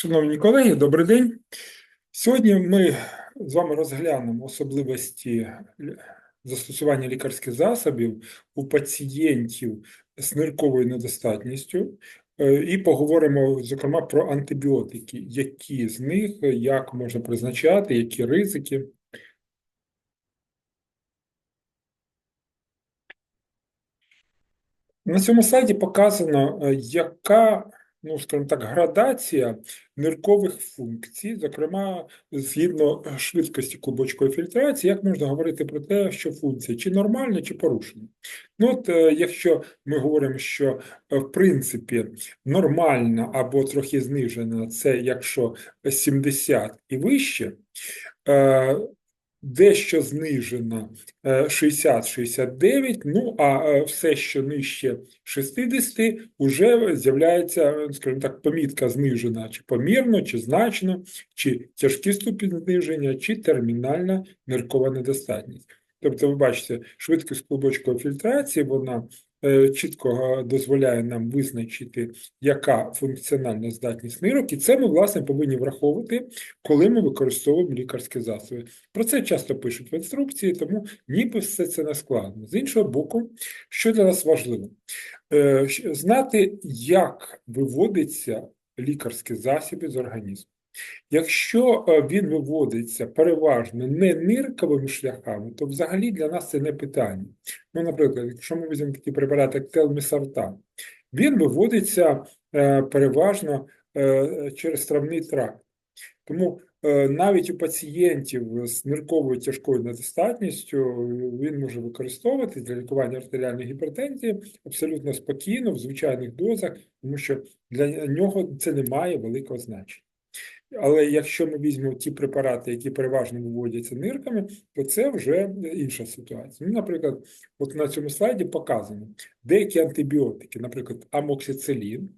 Шановні колеги, добрий день. Сьогодні ми з вами розглянемо особливості застосування лікарських засобів у пацієнтів з нирковою недостатністю е, і поговоримо, зокрема, про антибіотики, які з них, як можна призначати, які ризики. На цьому слайді показано, е, яка, ну, скажімо так, градація ниркових функцій, зокрема, згідно швидкості клубочкової фільтрації, як можна говорити про те, що функція чи нормальна, чи порушена. Ну, от, е, якщо ми говоримо, що е, в принципі нормальна або трохи знижена, це якщо 70 і вище, е, дещо знижена е, 60-69, ну а е, все, що нижче 60, вже з'являється, е, скажімо так, помітка знижена чи помірно, чи значно, чи тяжкий ступінь зниження, чи термінальна ниркова недостатність. Тобто, ви бачите, швидкість клубочкової фільтрації, вона е, чітко е, дозволяє нам визначити, яка функціональна здатність нирок, і це ми, власне, повинні враховувати, коли ми використовуємо лікарські засоби. Про це часто пишуть в інструкції, тому ніби все це не складно. З іншого боку, що для нас важливо? Е, Знати, як виводиться лікарські засоби з організму. Якщо е, він виводиться переважно не нирковими шляхами, то взагалі для нас це не питання. Ну, наприклад, якщо ми візьмемо такий препарат, як телмісартан, він виводиться е, переважно е, через травний тракт. Тому навіть у пацієнтів з нирковою тяжкою недостатністю він може використовувати для лікування артеріальної гіпертензії абсолютно спокійно, в звичайних дозах, тому що для нього це не має великого значення. Але якщо ми візьмемо ті препарати, які переважно виводяться нирками, то це вже інша ситуація. Ну, наприклад, от на цьому слайді показано деякі антибіотики, наприклад, амоксицилін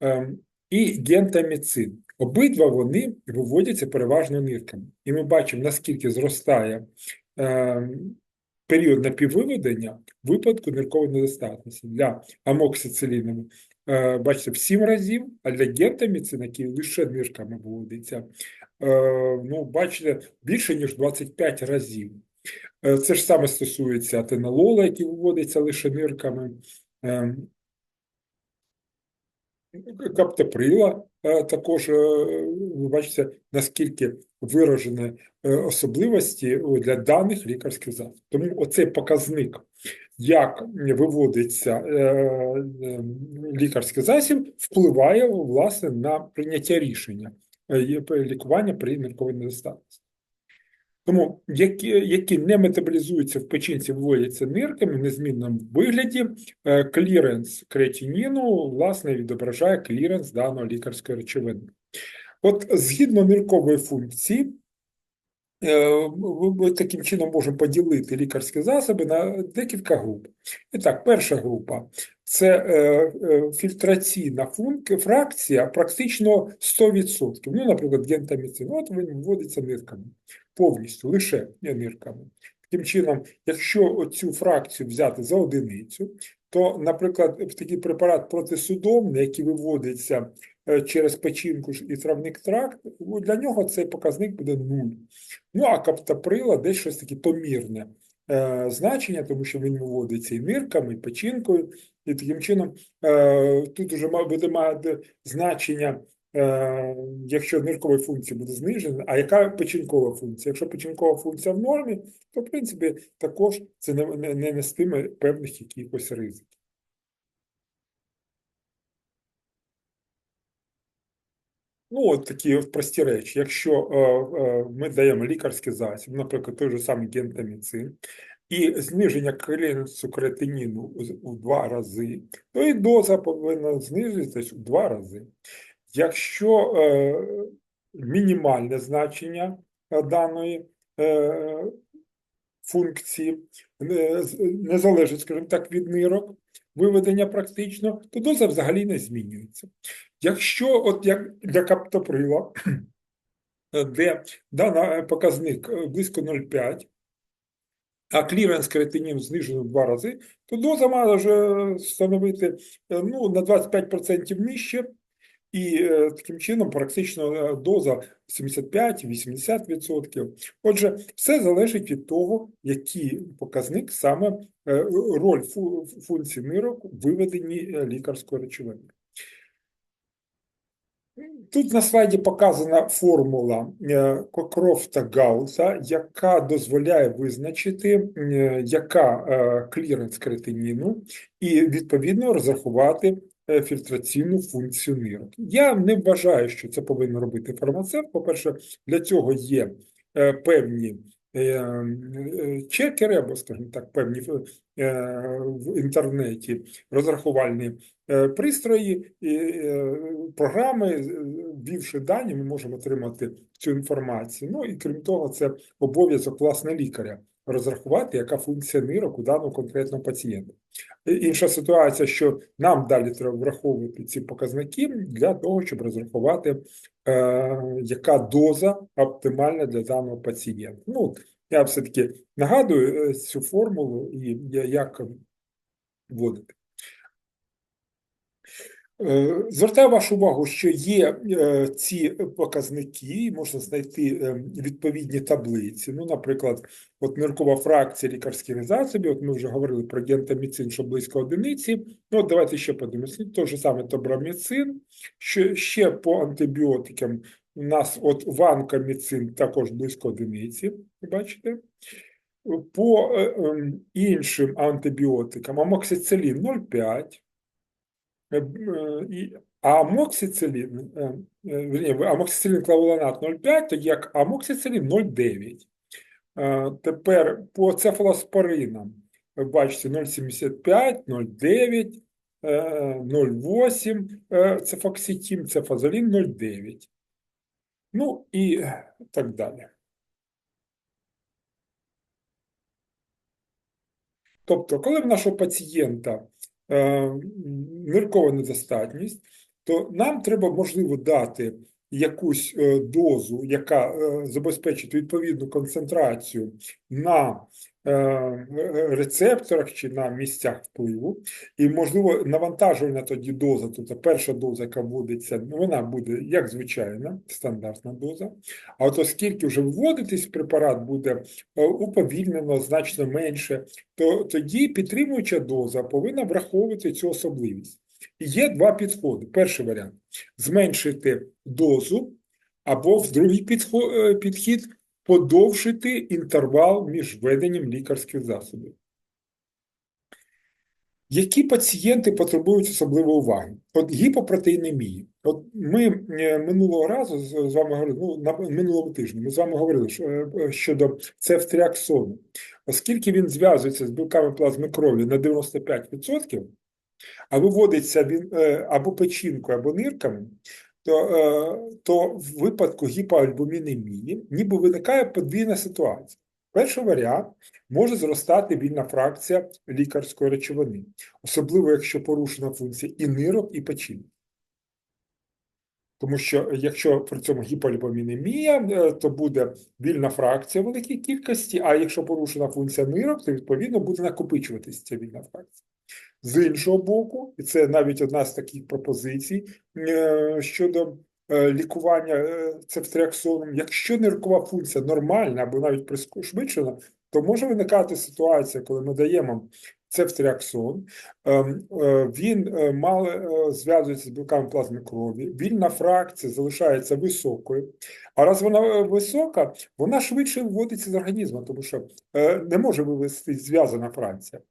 ем, і гентаміцин. Обидва вони виводяться переважно нирками. І ми бачимо, наскільки зростає ем, період напіввиведення випадку ниркової недостатності. Для амоксициліну бачите, в 7 разів, а для гентаміцина, який лише нирками виводиться, е, ну, бачите, більше, ніж 25 разів. Е, Це ж саме стосується атенолола, який виводиться лише нирками, е, каптоприла е, також, е, ви бачите, наскільки виражені е, особливості для даних лікарських засобів. Тому оцей показник, як виводиться е, е, лікарський засіб, впливає власне на прийняття рішення е, лікування при нирковій недостатності. Тому які, які не метаболізуються в печінці, виводяться нирками в незмінному вигляді, кліренс креатиніну, власне, відображає кліренс даної лікарської речовини. От згідно ниркової функції, ми ми таким чином можемо поділити лікарські засоби на декілька груп. І так, перша група це е, е, фільтраційна фракція практично 100%. Ну, наприклад, гентаміцин, от він вводиться нирками повністю, лише нирками. Таким чином, якщо цю фракцію взяти за одиницю, то, наприклад, такий препарат протисудомний, який виводиться е, через печінку і травник тракт, ну, для нього цей показник буде нуль. Ну, а каптоприла десь щось таке помірне е, значення, тому що він виводиться і нирками, і печінкою, і таким чином е, тут вже буде мати значення е, якщо ниркова функція буде знижена, а яка печінкова функція? Якщо печінкова функція в нормі, то в принципі також це не нестиме певних якихось ризиків. Ну, от такі прості речі. Якщо е, е, ми даємо лікарський засіб, наприклад, той же самий гентаміцин, і зниження кліренсу креатиніну з- у два рази, то і доза повинна знизитись у два рази. Якщо е, мінімальне значення е, даної е, функції не, не залежить, скажімо так, від нирок, виведення практично, то доза взагалі не змінюється. Якщо от як для каптоприла, е, де даний показник е, близько 0,5, а кліренс кретинів знижено в два рази, то доза може становити е, ну, на 25% нижче, І е, таким чином практично е, доза 75-80%. Отже, все залежить від того, який показник саме е, роль функції нирок виведенні лікарської речовини. Тут на слайді показана формула Кокрофта Гауза, яка дозволяє визначити, яка е, кліренс кретиніну, і відповідно розрахувати фільтраційну функцію нирок. Я не вважаю, що це повинен робити фармацевт. По-перше, для цього є е, певні е, е, чекери, або, скажімо так, певні е, в інтернеті розрахувальні е, пристрої е, програми, е, ввівши дані, ми можемо отримати цю інформацію. Ну і крім того, це обов'язок власне лікаря розрахувати, яка функція нирок у даного конкретного пацієнта. Інша ситуація, що нам далі треба враховувати ці показники для того, щоб розрахувати, е, яка доза оптимальна для даного пацієнта. Ну, я все-таки нагадую е, цю формулу і як вводити. Е, Звертаю вашу увагу, що є е, ці показники, можна знайти е, відповідні таблиці. Ну, наприклад, от ниркова фракція лікарських засобів, от ми вже говорили про гентаміцин, що близько одиниці. Ну, от давайте ще подивимося. Той же саме тобраміцин, що ще по антибіотикам у нас от ванкаміцин також близько одиниці, бачите? По ем, іншим антибіотикам амоксицилін 0,5, Е, е, і амоксицилін, амоксицилін клавуланат 0,5, тоді як амоксицилін 0,9. Е, Тепер по цефалоспоринам, ви бачите, 0,75, 0,9, е, 0,8, е, цефокситім, цефазолін 0,9. Ну і так далі. Тобто, коли в нашого пацієнта ниркова недостатність, то нам треба, можливо, дати якусь е, дозу, яка е, забезпечить відповідну концентрацію на е, рецепторах чи на місцях впливу, і, можливо, навантажувальна тоді доза, тобто перша доза, яка вводиться, ну, вона буде як звичайна, стандартна доза. А от оскільки вже вводитись препарат буде е, уповільнено значно менше, то тоді підтримуюча доза повинна враховувати цю особливість. Є два підходи. Перший варіант зменшити дозу, або в другий е, підхід подовжити інтервал між введенням лікарських засобів. Які пацієнти потребують особливої уваги? От гіпопротеїнемії. От ми е, минулого разу з вами говорили, ну, на минулому тижні ми з вами говорили що, е, щодо цефтріаксону. Оскільки він зв'язується з білками плазми крові на 95%, а виводиться він е, або печінкою, або нирками, то, е, то в випадку гіпоальбумінемії ніби виникає подвійна ситуація. Перший варіант може зростати вільна фракція лікарської речовини, особливо якщо порушена функція і нирок, і печінки. Тому що якщо при цьому гіпоальбумінемія, е, то буде вільна фракція в великій кількості, а якщо порушена функція нирок, то відповідно буде накопичуватися ця вільна фракція. З іншого боку, і це навіть одна з таких пропозицій е, щодо е, лікування е, цефтріаксоном, якщо ниркова функція нормальна або навіть пришвидшена, то може виникати ситуація, коли ми даємо цефтріаксон, ем, він мало зв'язується з білками плазми крові, вільна фракція залишається високою, а раз вона висока, вона швидше виводиться з організму, тому що не може вивести зв'язана фракція.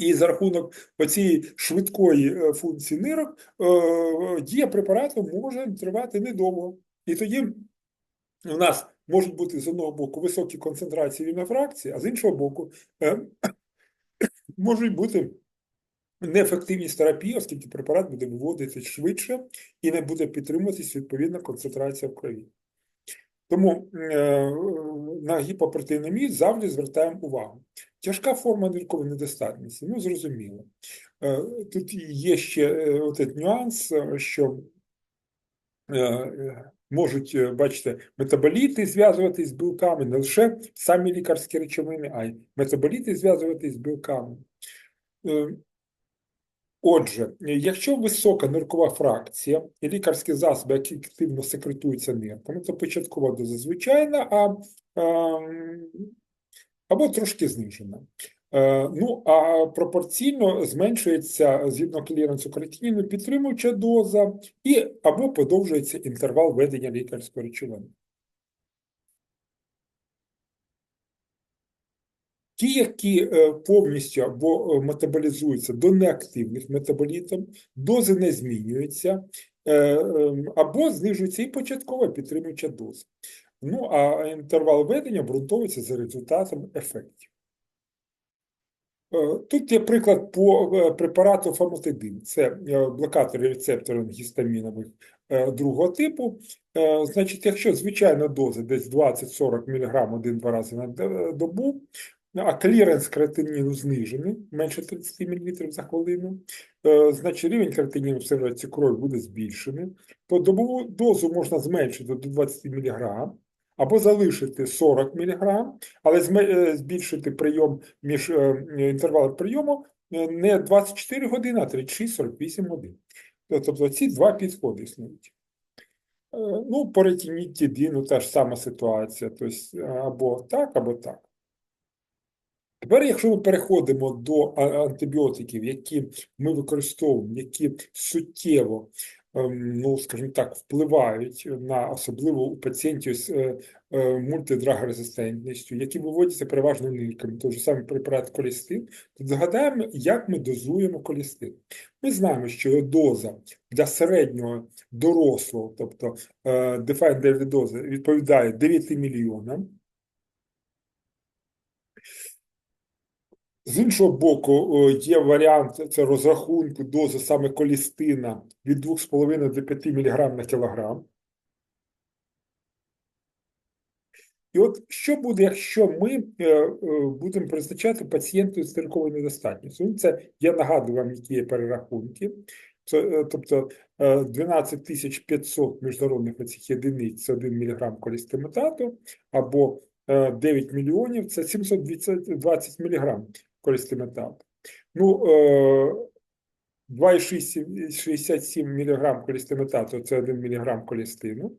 І за рахунок цієї швидкої е, функції нирок е, дія препарату може тривати недовго. І тоді у нас можуть бути з одного боку високі концентрації вільної фракції, а з іншого боку е, можуть бути неефективність терапії, оскільки препарат буде виводитися швидше і не буде підтримуватись відповідна концентрація в крові. Тому е, на гіпопротеїнемію завжди звертаємо увагу. Тяжка форма ниркової недостатності, ну зрозуміло. Е, Тут є ще от нюанс, е, що можуть, бачите, метаболіти зв'язуватись з білками, не лише самі лікарські речовини, а й метаболіти зв'язуватись з білками. Отже, якщо висока ниркова фракція і лікарські засоби, які активно секретуються нирками, то початкова доза звичайна, а, а або трошки знижена. Е, ну, а пропорційно зменшується згідно кліренсу креатиніну підтримуюча доза і або подовжується інтервал ведення лікарської речовини. Ті, які е, повністю або е, метаболізуються до неактивних метаболітів, дози не змінюються, ем, або знижується і початкова підтримуюча доза. Ну, а інтервал ведення обґрунтовується за результатом ефектів. Е, тут є приклад по е, препарату фамотидин. Це е, блокатори рецепторів гістамінових другого типу. Значить, якщо звичайна доза десь 20-40 мг один-два рази на добу, а кліренс креатиніну знижений, менше 30 мл за хвилину, значить рівень креатиніну в сервеці крові буде збільшений, то добову дозу можна зменшити до 20 мг, або залишити 40 мг, але е, збільшити прийом між е, інтервалом прийому е, не 24 години, а 36-48 годин. Тобто ці два підходи існують. Ну, по ретинітідину та ж сама ситуація, тобто або так, або так. Тепер, якщо ми переходимо до антибіотиків, які ми використовуємо, які суттєво Ем, ну, скажімо так, впливають на особливо у пацієнтів з е, е, мультидрагорезистентністю, які виводяться переважно нирками, той же самий препарат колістин, то згадаємо, як ми дозуємо колістин. Ми знаємо, що доза для середнього дорослого, тобто daily дози, відповідає 9 мільйонам. З іншого боку, є варіант це розрахунку дози саме колістина від 2,5 до 5 мг на кілограм. І от що буде, якщо ми е, е, будемо призначати пацієнту з стирковою недостатністю? Це я нагадую вам, які є перерахунки. Це, е, тобто 12 500 міжнародних оцих єдиниць це 1 мг колістиметату, або 9 мільйонів це 720 мг колістиметату. Ну, 2,67 мг колістиметату – це 1 мг колістину.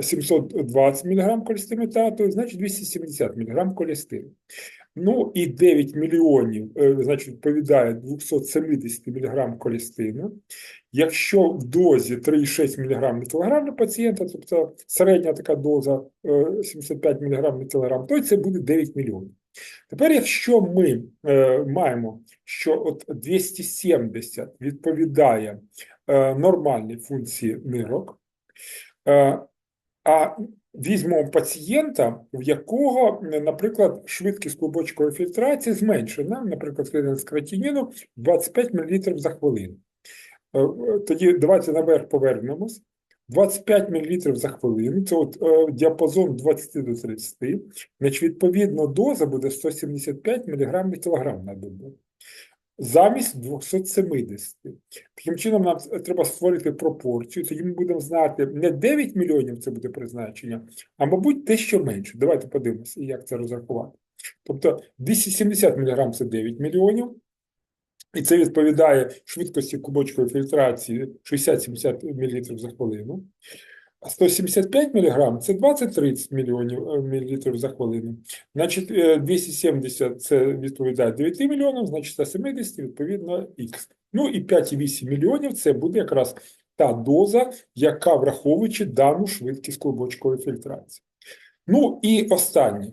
720 мг колістиметату, значить 270 мг колістину. Ну і 9 мільйонів, е, значить, відповідає 270 мг колістину. Якщо в дозі 3,6 мг на кілограм на пацієнта, тобто середня така доза 75 мг на кілограм, то це буде 9 мільйонів. Тепер, якщо ми е, маємо, що от 270 відповідає е, нормальній функції нирок, е, а візьмемо пацієнта, в якого, наприклад, швидкість клубочкової фільтрації зменшена, наприклад, з креатиніну 25 мл за хвилину. Е, тоді давайте наверх повернемось. 25 мл за хвилину, це от е, діапазон 20 до 30, значить, відповідно, доза буде 175 мг на кілограм на добу. Замість 270. Таким чином, нам треба створити пропорцію, тоді ми будемо знати, не 9 мільйонів це буде призначення, а, мабуть, те, що менше. Давайте подивимося, як це розрахувати. Тобто 270 мг це 9 мільйонів, і це відповідає швидкості кубочкової фільтрації 60-70 мл за хвилину. А 175 мг це 20-30 мільйонів е, за хвилину. Значить, 270 е, це відповідає 9 мільйонам, значить 170 відповідно Х. Ну і 5,8 мільйонів це буде якраз та доза, яка враховуючи дану швидкість клубочкової фільтрації. Ну і останнє.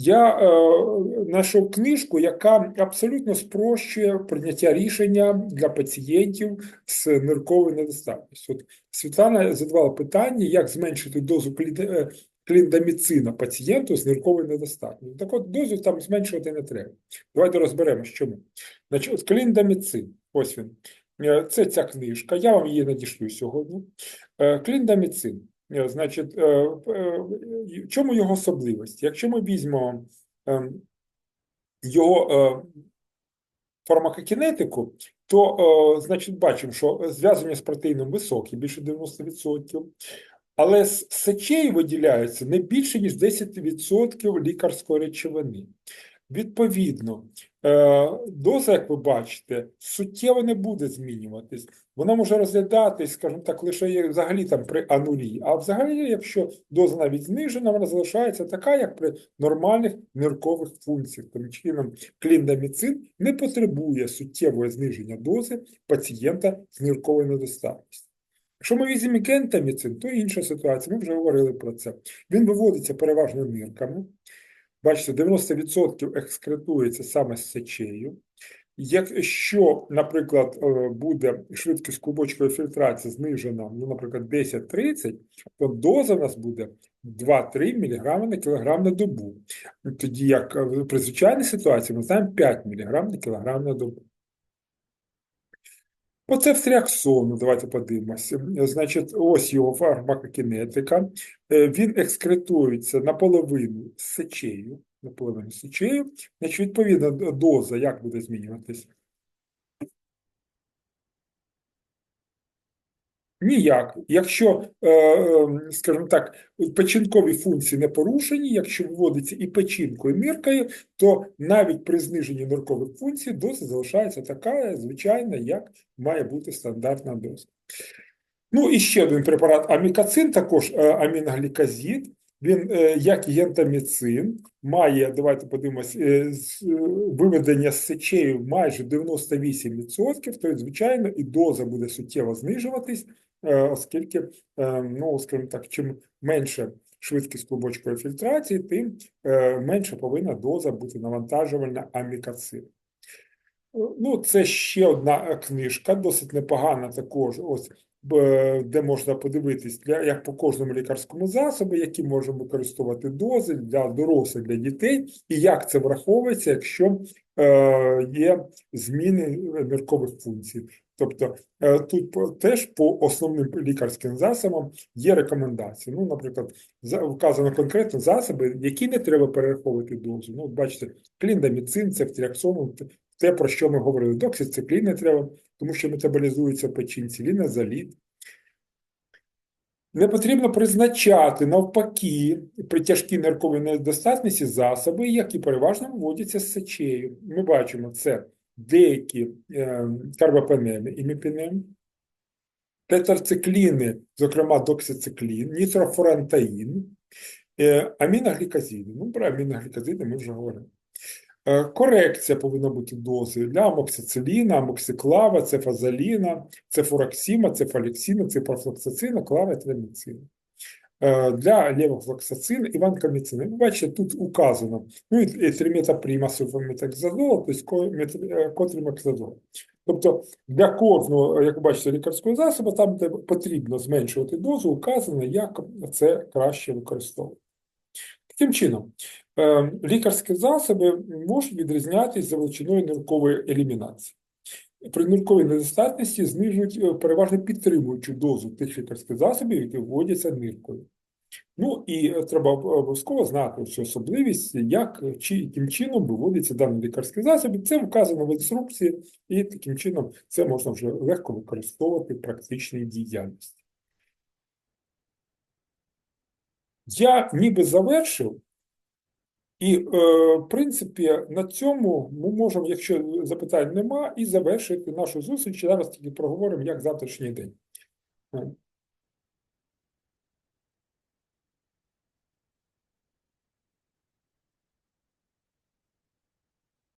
Я е, знайшов книжку, яка абсолютно спрощує прийняття рішення для пацієнтів з нирковою недостатністю. От Світлана задавала питання, як зменшити дозу е, кліндаміцина пацієнту з нирковою недостатністю. Так от дозу там зменшувати не треба. Давайте розберемося, чому. Значить, от кліндаміцин, ось він. Е, це ця книжка, я вам її надішлю сьогодні. Кліндаміцин. Е, значить, е, е, в чому його особливість? Якщо ми візьмемо ем, його фармакокінетику, то, значить, бачимо, що зв'язання з протеїном високе, більше 90%, але з сечей виділяється не більше, ніж 10% лікарської речовини. Відповідно, Доза, як ви бачите, суттєво не буде змінюватись. Вона може розглядатись, скажімо так, лише взагалі там при анулі. А взагалі, якщо доза навіть знижена, вона залишається така, як при нормальних ниркових функціях. Тим чином, кліндаміцин не потребує суттєвого зниження дози пацієнта з нирковою недостатністю. Якщо ми візьмемо гентаміцин, то інша ситуація, ми вже говорили про це. Він виводиться переважно нирками. Бачите, 90% екскретується саме з сечею. Якщо, наприклад, е, буде швидкість клубочкової фільтрації знижена, ну, наприклад, 10-30, то доза у нас буде 2-3 мг на кілограм на добу. Тоді як е, при звичайній ситуації ми знаємо 5 мг на кілограм на добу. Оце встріаксон, давайте подивимося. Значить, ось його фармакокінетика. Е, Він екскретується наполовину з сечею, наполовину сечею. Значить, відповідно, доза як буде змінюватись? Ніяк. Якщо, е, е, скажімо так, печінкові функції не порушені, якщо вводиться і печінкою, і ниркою, то навіть при зниженні ниркових функцій доза залишається така, звичайна, як має бути стандартна доза. Ну і ще один препарат амікацин, також е. Він, е, як і гентаміцин, має, давайте подивимось, виведення з сечею майже 98%, тобто, звичайно, і доза буде суттєво знижуватись, оскільки, е, ну, скажімо так, чим менше швидкість клубочкової фільтрації, тим е, менше повинна доза бути навантажувальна амікацин. Ну, це ще одна книжка, досить непогана також. Ось де можна подивитись, для, як по кожному лікарському засобу, які можемо використовувати дози для дорослих, для дітей, і як це враховується, якщо е, є зміни ниркових функцій. Тобто е, тут по- теж по основним лікарським засобам є рекомендації. Ну, наприклад, за- вказано конкретно засоби, які не треба перераховувати дозу. Ну, бачите, кліндаміцин, цефтріаксон, те, про що ми говорили. Доксициклін не треба, тому що метаболізується печінці, лінозаліт. Не потрібно призначати навпаки при тяжкій нирковій недостатності засоби, які переважно вводяться з сечею. Ми бачимо це деякі е, карбапенеми, іміпінем, тетрацикліни, зокрема доксициклін, нітрофурантаїн, е, аміноглікозиди. Ну, про аміноглікозиди ми вже говорили. Е, Корекція повинна бути дози для амоксициліна, амоксиклава, цефазоліна, цефураксима, цефаліксина, цифрофлоксацина, клавітраміцина. Е, Для левофлоксацина і ванкоміцина. Ви бачите, тут указано, ну і триметаприма сульфаметакзазол, тобто котрімакзазол. Тобто для кожного, як ви бачите, лікарського засобу, там, де потрібно зменшувати дозу, указано, як це краще використовувати. Таким чином, е, лікарські засоби можуть відрізнятися за величиною ниркової елімінації. При нирковій недостатності знижують е, переважно підтримуючу дозу тих лікарських засобів, які вводяться ниркою. Ну і е, треба обов'язково знати цю особливість, як е, чи яким чином виводиться даний лікарський засіб. Це вказано в інструкції, і таким чином це можна вже легко використовувати в практичній діяльності. Я ніби завершив, і, е, в принципі, на цьому ми можемо, якщо запитань нема, і завершити нашу зустріч. Зараз тільки проговоримо, як завтрашній день.